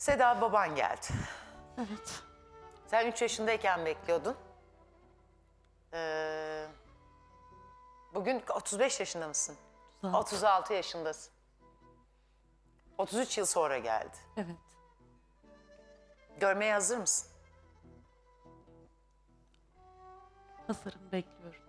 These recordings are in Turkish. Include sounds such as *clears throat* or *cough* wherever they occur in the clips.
Seda baban geldi. Evet. Sen 3 yaşındayken bekliyordun. Ee, bugün 35 yaşında mısın? 36. 36 yaşındasın. 33 yıl sonra geldi. Evet. Görmeye hazır mısın? Hazırım bekliyorum.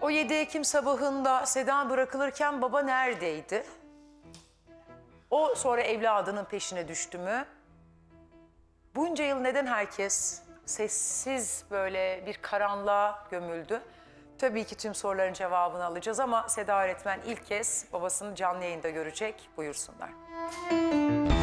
O 7 Ekim sabahında Seda bırakılırken baba neredeydi? O sonra evladının peşine düştü mü? Bunca yıl neden herkes sessiz böyle bir karanlığa gömüldü? Tabii ki tüm soruların cevabını alacağız ama Seda öğretmen ilk kez babasını canlı yayında görecek. Buyursunlar. Önce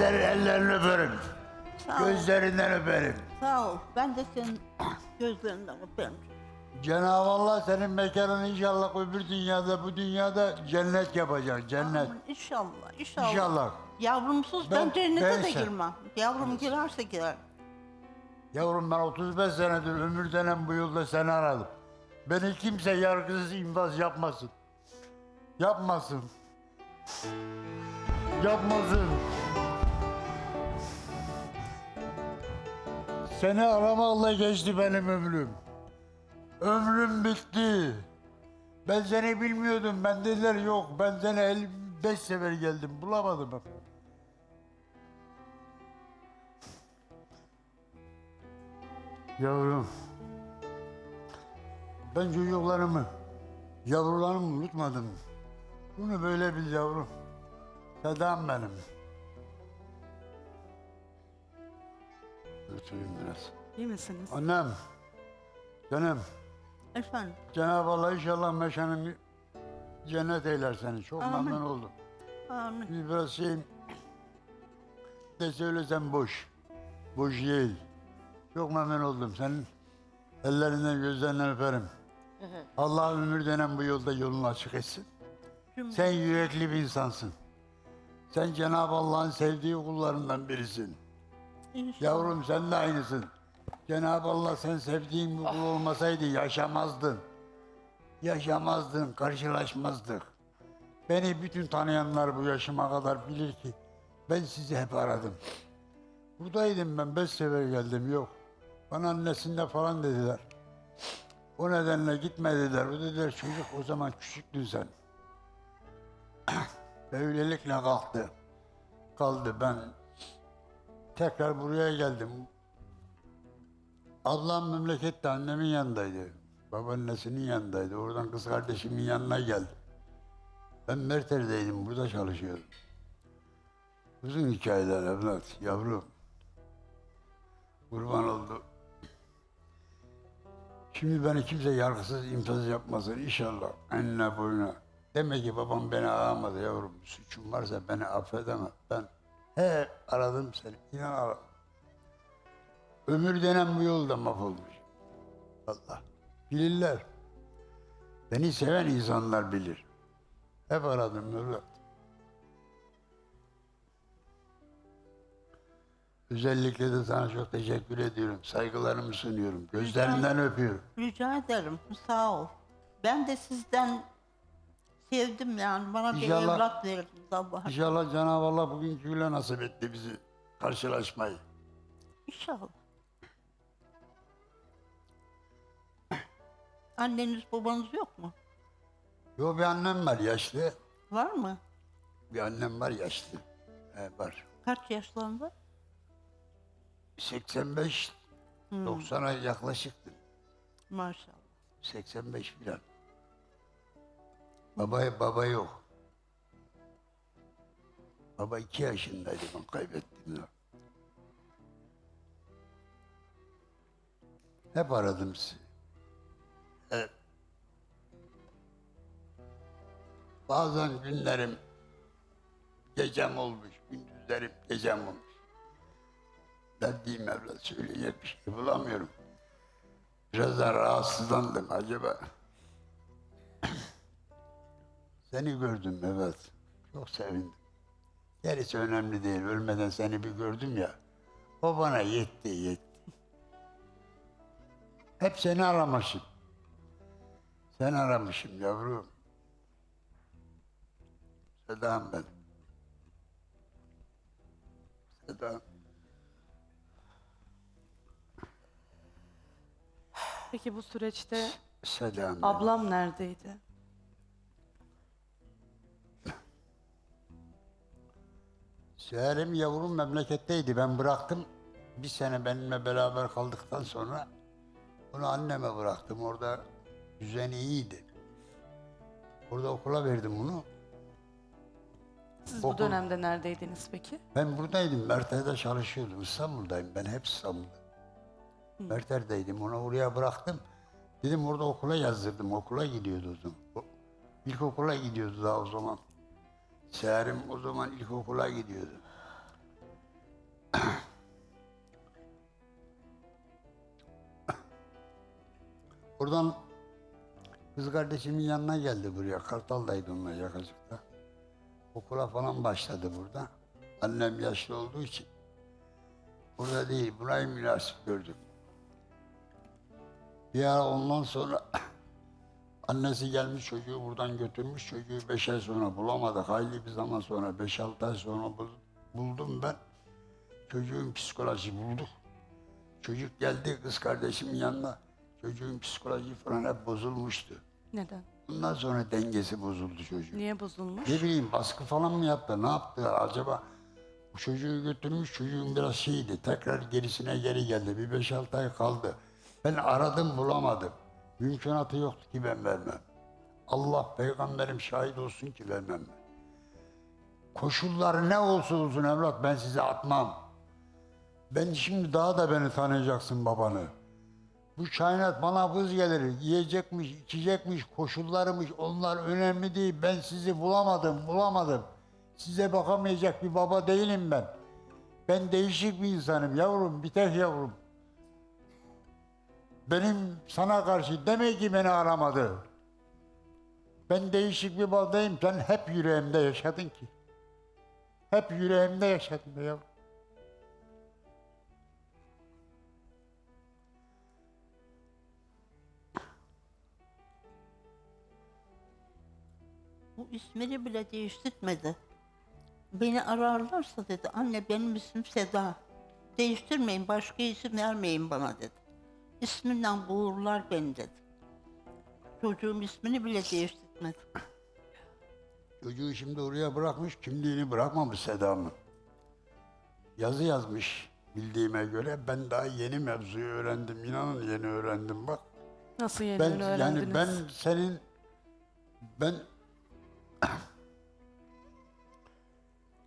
senin ellerini öperim. Sağ ol. Gözlerinden öperim. Sağ ol. Ben de senin gözlerinden öperim. Cenab-ı Allah senin mekanını inşallah öbür dünyada, bu dünyada cennet yapacak. Cennet. Amin. İnşallah, inşallah. İnşallah. Yavrumsuz ben, Ben- cennete ben de sen- girmem. Yavrum girerse girer. Yavrum ben 35 senedir ömür denen bu yolda seni aradım. Beni kimse yargısız infaz yapmasın. Yapmasın. Yapmasın. Seni aramakla geçti benim ömrüm. Ömrüm bitti. Ben seni bilmiyordum. Ben dediler yok. Ben seni 55 sefer geldim. Bulamadım. Yavrum. Ben çocuklarımı, yavrularımı unutmadım. Bunu böyle bil yavrum. Sedam benim. Öteyim biraz. İyi misiniz? Annem, canım, Efendim. Cenab-ı Allah inşallah meşanın cennet eyler seni. Çok Amin. memnun oldum. Amin. Bir biraz şeyim de söylesem boş. Boş değil. Çok memnun oldum. Senin ellerinden gözlerinden öperim. Allah ömür denen bu yolda yolunu açık etsin. Cümle. Sen yürekli bir insansın. Sen Cenab-ı Allah'ın sevdiği kullarından birisin. Yavrum sen de aynısın. Cenab-ı Allah sen sevdiğin bu kul olmasaydı yaşamazdın. Yaşamazdın, karşılaşmazdık. Beni bütün tanıyanlar bu yaşıma kadar bilir ki ben sizi hep aradım. Buradaydım ben, beş sefer geldim, yok. Bana annesinde falan dediler. O nedenle gitme dediler. O dediler çocuk o zaman küçüktün sen. *clears throat* Böylelikle kalktı. Kaldı ben tekrar buraya geldim. Ablam memlekette annemin yanındaydı. Babaannesinin yanındaydı. Oradan kız kardeşimin yanına geldi. Ben Merter'deydim, burada çalışıyordum. Uzun hikayeler evlat, yavrum. Kurban oldu. Şimdi beni kimse yargısız infaz yapmasın inşallah. Enine boyuna. Demek ki babam beni aramadı yavrum. Suçum varsa beni affedeme. Ben he aradım seni. İnan aradım. Ömür denen bu yolda mahvolmuş. Allah. Bilirler. Beni seven insanlar bilir. Hep aradım evlat. Özellikle de sana çok teşekkür ediyorum. Saygılarımı sunuyorum. Gözlerinden öpüyorum. Rica ederim. Sağ ol. Ben de sizden Sevdim yani. Bana bir İnşallah- evlat verdiniz Allah'a. İnşallah Cenab-ı Allah bugünkü güyle nasip etti bizi karşılaşmayı. İnşallah. *clears throat* Anneniz babanız yok mu? Yo bir annem var yaşlı. Var mı? Bir annem var yaşlı. He, var. Kaç yaşlarında? 85 90'a yaklaşıktı. Maşallah. 85 filan. Baba, baba yok. Baba iki yaşındaydı ben kaybettim. ya. Hep aradım sizi. Hep. Bazen günlerim gecem olmuş, gündüzlerim gecem olmuş. Dediğim evlat söyleyecek bir şey bulamıyorum. Biraz da rahatsızlandım acaba. Seni gördüm evet. Çok sevindim. Gerisi önemli değil. Ölmeden seni bir gördüm ya. O bana yetti yetti. Hep seni aramışım. Seni aramışım yavrum. Sedam ben. Sedam. Peki bu süreçte Sedam. ablam neredeydi? Seherim yavrum memleketteydi. Ben bıraktım. Bir sene benimle beraber kaldıktan sonra onu anneme bıraktım. Orada düzeni iyiydi. Orada okula verdim bunu. Siz bu Okul- dönemde neredeydiniz peki? Ben buradaydım. Merter'de çalışıyordum. İstanbul'dayım. Ben hep İstanbul'da. Merter'deydim. Onu oraya bıraktım. Dedim orada okula yazdırdım. Okula gidiyordu o zaman. İlkokula gidiyordu daha o zaman. Seherim o zaman ilkokula gidiyordu. Oradan kız kardeşimin yanına geldi buraya. Kartal'daydı onunla yakacıkta. Okula falan başladı burada. Annem yaşlı olduğu için. Burada değil, burayı münasip gördüm. Bir ara ondan sonra *clears throat* annesi gelmiş çocuğu buradan götürmüş. Çocuğu beş ay sonra bulamadık. Hayli bir zaman sonra, beş altı ay sonra bul- buldum ben. Çocuğun psikoloji bulduk. Çocuk geldi kız kardeşimin yanına. Çocuğun psikoloji falan hep bozulmuştu. Neden? Bundan sonra dengesi bozuldu çocuğun. Niye bozulmuş? Ne bileyim baskı falan mı yaptı? Ne yaptı acaba? Bu çocuğu götürmüş çocuğun biraz şeydi. Tekrar gerisine geri geldi. Bir beş altı ay kaldı. Ben aradım bulamadım. Mümkünatı yoktu ki ben vermem. Allah peygamberim şahit olsun ki vermem ben. Koşullar ne olsa olsun evlat ben size atmam. Ben şimdi daha da beni tanıyacaksın babanı. Bu kainat bana vız gelir. Yiyecekmiş, içecekmiş, koşullarımış onlar önemli değil. Ben sizi bulamadım, bulamadım. Size bakamayacak bir baba değilim ben. Ben değişik bir insanım yavrum, bir tek yavrum. Benim sana karşı demek ki beni aramadı. Ben değişik bir babadayım. Sen hep yüreğimde yaşadın ki. Hep yüreğimde yaşadın be yavrum. Bu ismini bile değiştirmedi. Beni ararlarsa dedi, anne benim ismim Seda. Değiştirmeyin, başka isim vermeyin bana dedi. İsminden boğurlar beni dedi. Çocuğum ismini bile değiştirmedi. Çocuğu şimdi oraya bırakmış, kimliğini bırakmamış Seda'mın. Yazı yazmış bildiğime göre. Ben daha yeni mevzuyu öğrendim. İnanın yeni öğrendim bak. Nasıl yeni Ben öğrendiniz? yani ben senin ben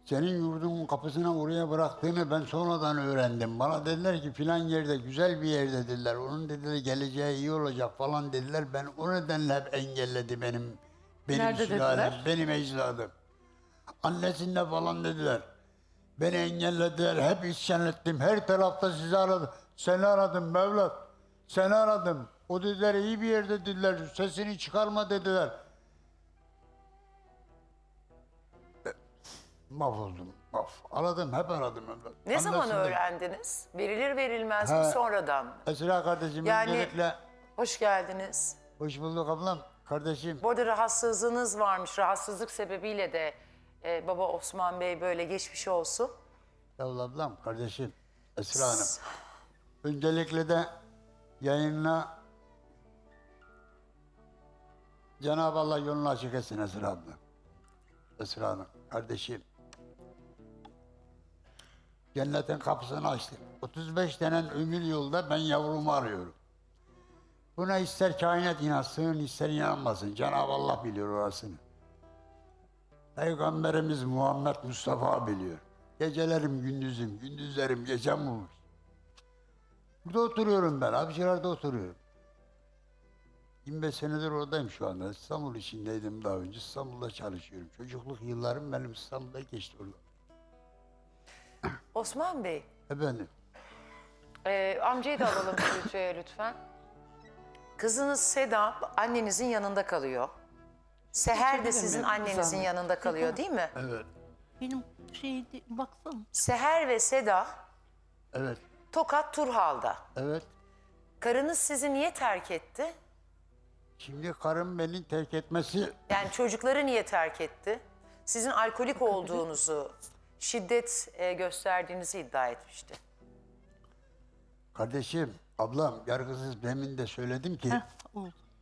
senin yurdunun kapısına oraya bıraktığını ben sonradan öğrendim. Bana dediler ki filan yerde güzel bir yer dediler. Onun dediler geleceği iyi olacak falan dediler. Ben o nedenle hep engelledi benim benim Nerede sülalem, dediler? benim ecdadım. Annesinde falan dediler. Beni engellediler. Hep isyan ettim. Her tarafta sizi aradım. Seni aradım Mevlat. Seni aradım. O dediler iyi bir yerde dediler. Sesini çıkarma dediler. Mahvoldum. Mahv. Aradım. Hep aradım. Ne zaman Annesinde- öğrendiniz? Verilir verilmez mi Ha. sonradan mı? Esra kardeşim Yani- öncelikle Hoş geldiniz. hoş bulduk ablam. Kardeşim Bu arada rahatsızlığınız varmış. Rahatsızlık sebebiyle de e, baba Osman Bey böyle geçmiş olsun. Yavuz ablam, kardeşim Esra Hanım. Öncelikle de yayınla Cenab-ı Allah yolunu açık etsin Esra abla. Esra Hanım, kardeşim. Cennetin kapısını açtık. 35 denen ömür yolda ben yavrumu arıyorum. Buna ister kainat inansın, ister inanmasın. Cenab-ı Allah biliyor orasını. Peygamberimiz Muhammed Mustafa biliyor. Gecelerim gündüzüm, gündüzlerim gecem olur. Burada oturuyorum ben, Avcılar'da oturuyorum. 25 senedir oradayım şu anda. İstanbul içindeydim daha önce. İstanbul'da çalışıyorum. Çocukluk yıllarım benim İstanbul'da geçti orada. Osman Bey, Efendim, e, amcayı da alalım stüdyoya lütfen. Kızınız Seda annenizin yanında kalıyor. Seher de Geçebilir sizin miyim? annenizin Zahmet. yanında kalıyor değil mi? evet, Benim şey baksana. Seher ve Seda evet, Tokat Turhal'da. evet. Karınız sizi niye terk etti? Şimdi karım beni terk etmesi Yani çocukları niye terk etti? Sizin alkolik olduğunuzu, şiddet e, gösterdiğinizi iddia etmişti. Kardeşim, ablam yargısız demin de söyledim ki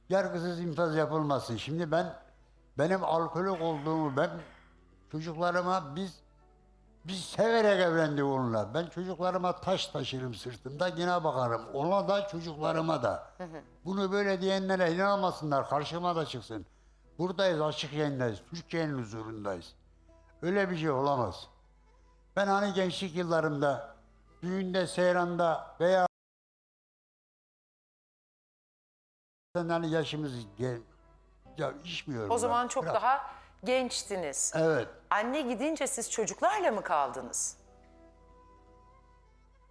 yargısız infaz yapılmasın. Şimdi ben benim alkolik olduğumu ben çocuklarıma biz biz severek evlendik onunla. Ben çocuklarıma taş taşırım sırtımda yine bakarım. Ona da çocuklarıma da. Bunu böyle diyenlere inanmasınlar. Karşıma da çıksın. Buradayız açık yayındayız. Türkiye'nin huzurundayız. Öyle bir şey olamaz. Ben hani gençlik yıllarımda düğünde, seyranda veya hani yaşımız gel, ya içmiyorum. O ben. zaman çok Bırak. daha gençtiniz. Evet. Anne gidince siz çocuklarla mı kaldınız?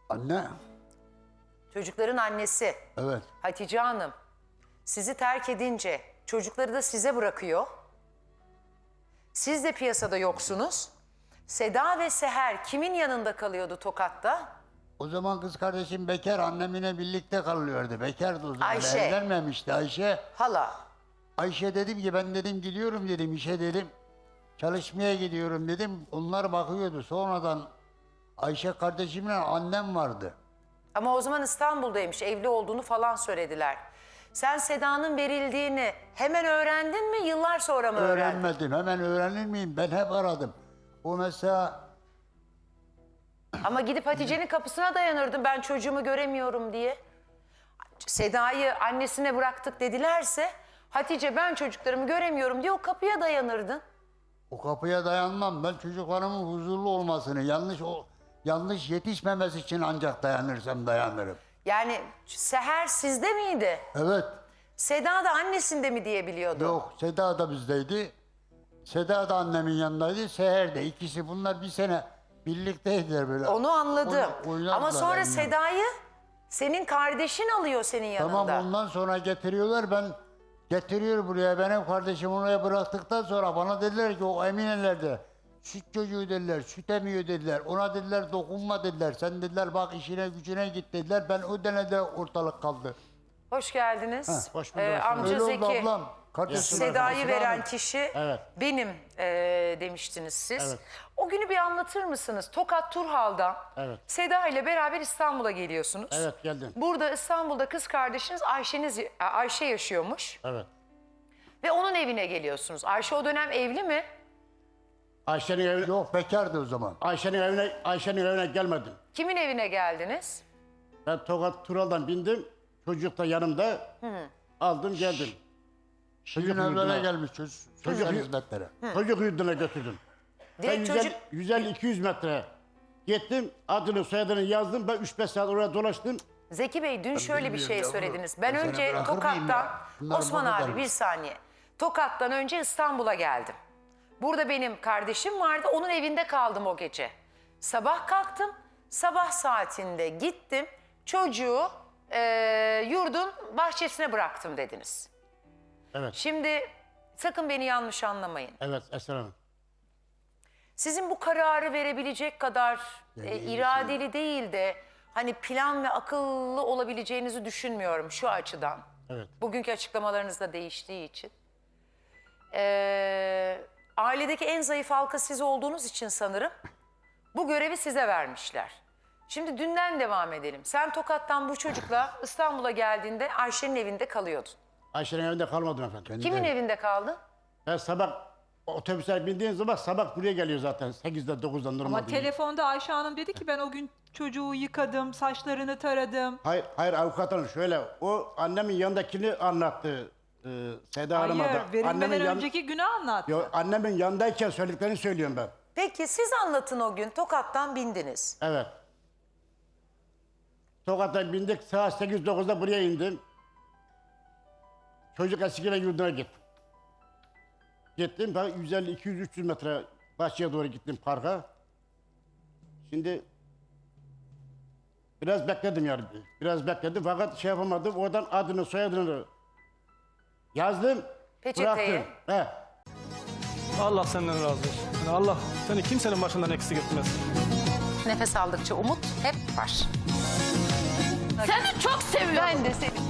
Anne. Çocukların annesi Evet. Hatice Hanım sizi terk edince çocukları da size bırakıyor. Siz de piyasada yoksunuz. Seda ve Seher kimin yanında kalıyordu Tokat'ta? O zaman kız kardeşim bekar annemine birlikte kalıyordu. Bekardı o zaman. Ayşe. Evlenmemişti Ayşe. Hala. Ayşe dedim ki ben dedim gidiyorum dedim işe dedim. Çalışmaya gidiyorum dedim. Onlar bakıyordu. Sonradan Ayşe kardeşimle annem vardı. Ama o zaman İstanbul'daymış, evli olduğunu falan söylediler. Sen Seda'nın verildiğini hemen öğrendin mi, yıllar sonra mı öğrendin? Öğrenmedim. Hemen öğrenir miyim? Ben hep aradım. O mesela Ama gidip Hatice'nin kapısına dayanırdın ben çocuğumu göremiyorum diye. Seda'yı annesine bıraktık dedilerse Hatice ben çocuklarımı göremiyorum diye o kapıya dayanırdın. o kapıya dayanmam. Ben çocuklarımın huzurlu olmasını, yanlış o yanlış yetişmemesi için ancak dayanırsam dayanırım. Yani Seher sizde miydi? Evet. Seda da annesinde mi diye biliyordu? Yok Seda da bizdeydi. Seda da annemin yanındaydı. Seher de ikisi bunlar bir sene birlikteydiler böyle. Onu anladım. Oynadılar Ama sonra benimle. Seda'yı senin kardeşin alıyor senin yanında. Tamam ondan sonra getiriyorlar ben getiriyor buraya benim kardeşim oraya bıraktıktan sonra bana dediler ki o Emine'lerde süt çocuğu dediler, süt emiyor dediler. Ona dediler dokunma dediler. Sen dediler bak işine gücüne git dediler. Ben o denede ortalık kaldı. Hoş geldiniz. hoş bulduk. Ee, amca Öyle oldu Zeki. ablam. Kardeşim Seda'yı veren kişi Evet. benim e, demiştiniz siz. Evet. O günü bir anlatır mısınız? Tokat Turhal'dan Evet. Seda ile beraber İstanbul'a geliyorsunuz. Evet, geldim. Burada İstanbul'da kız kardeşiniz Ayşeniz Ayşe yaşıyormuş Evet. ve onun evine geliyorsunuz. Ayşe o dönem evli mi? Ayşe'nin evine, Yok bekardı o zaman. Ayşe'nin evine, Ayşe'nin evine gelmedim. Kimin evine geldiniz? Ben Tokat Tural'dan bindim. Çocuk da yanımda. Aldım geldim. Bugün Çocuk evlere yurduna, gelmiş çocuk, sosyal Çocuk- hizmetlere. çocuk yurduna götürdüm. Ben Direkt 150, çocuk 150-200 metre gittim. Adını soyadını yazdım. Ben 3-5 saat oraya dolaştım. Zeki Bey dün şöyle bir bilmiyorum şey yavrum. söylediniz. Ben Ben seni önce bırakır mıyım Tokat'tan ya? Osman bana abi der bir saniye. Tokat'tan önce İstanbul'a geldim. Burada benim kardeşim vardı. Onun evinde kaldım o gece. Sabah kalktım. Sabah saatinde gittim. Çocuğu eee, yurdun bahçesine bıraktım dediniz. Evet. Şimdi sakın beni yanlış anlamayın. Evet Esra Hanım. Sizin bu kararı verebilecek kadar e, iradeli değil de hani plan ve akıllı olabileceğinizi düşünmüyorum şu açıdan. Evet. Bugünkü açıklamalarınız da değiştiği için. Ee, ailedeki en zayıf halka siz olduğunuz için sanırım bu görevi size vermişler. Şimdi dünden devam edelim. Sen Tokat'tan bu çocukla İstanbul'a geldiğinde Ayşe'nin evinde kalıyordun. Ayşe'nin evinde kalmadım efendim. Kimin evinde kaldın? Ben sabah otobüse bindiğim zaman sabah buraya geliyor zaten. 8'de 9'da normal. Ama telefonda Ayşe Hanım dedi ki ben o gün çocuğu yıkadım, saçlarını taradım. Hayır, hayır avukat hanım şöyle. O annemin yanındakini anlattı. E, Seda Hanım'a Hayır, da. verilmeden yan- önceki günü anlat. Yo, annemin yanındayken söylediklerini söylüyorum ben. Peki siz anlatın o gün Tokat'tan bindiniz. Evet. Tokat'a bindik. Saat 8-9'da buraya indim. Çocuk eskiyle yurduna gittim. Gittim. Ben 150-200-300 metre bahçeye doğru gittim parka. Şimdi biraz bekledim yani. Biraz bekledim fakat şey yapamadım. Oradan adını soyadını yazdım. Peçeteye. Bıraktım. He. Allah senden razı olsun. Yani Allah seni kimsenin başından eksik etmez. Nefes aldıkça umut hep var. Seni çok seviyorum. Ben de seni.